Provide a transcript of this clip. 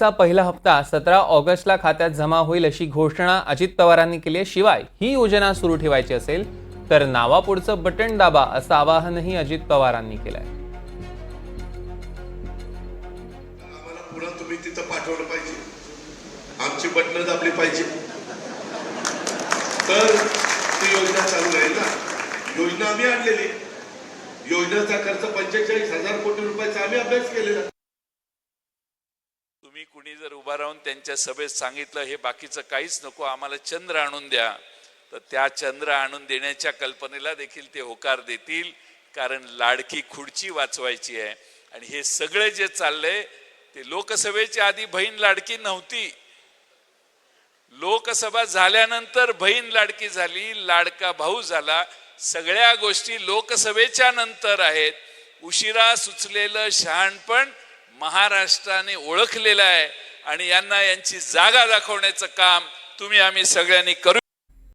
चा पहिला हप्ता सतरा ऑगस्टला खात्यात जमा होईल अशी घोषणा अजित पवारांनी केली आहे. शिवाय ही योजना सुरू ठेवायची असेल तर नावापुढचं बटन दाबा असं आवाहनही अजित पवारांनी केलंय. तुम्ही तिथं पाठवलं पाहिजे. आमची बटणं दाबली पाहिजे. तर ती योजना चालू राहील ना. योजना आम्ही आणलेली. योजनेचा खर्च पंचेचाळीस हजार कोटी रुपयाचा आम्ही अभ्यास केलेला. तुम्ही कुणी जर उभा राहून त्यांच्या सभेत सांगितलं हे बाकीचं काहीच नको आम्हाला चंद्र आणून द्या तर त्या चंद्र आणून देण्याच्या कल्पनेला देखील ते होकार देतील कारण लाडकी खुर्ची वाचवायची आहे. आणि हे सगळे जे चाललंय ते लोकसभेच्या आधी बहीण लाडकी नव्हती. लोकसभा झाल्यानंतर बहीण लाडकी झाली लाडका भाऊ झाला सगळ्या गोष्टी लोकसभेच्या नंतर आहेत. उशिरा सुचलेलं शहाणपण महाराष्ट्राने ओळखलेलं आहे आणि यांना यांची जागा दाखवण्याचं काम तुम्ही आम्ही सगळ्यांनी करू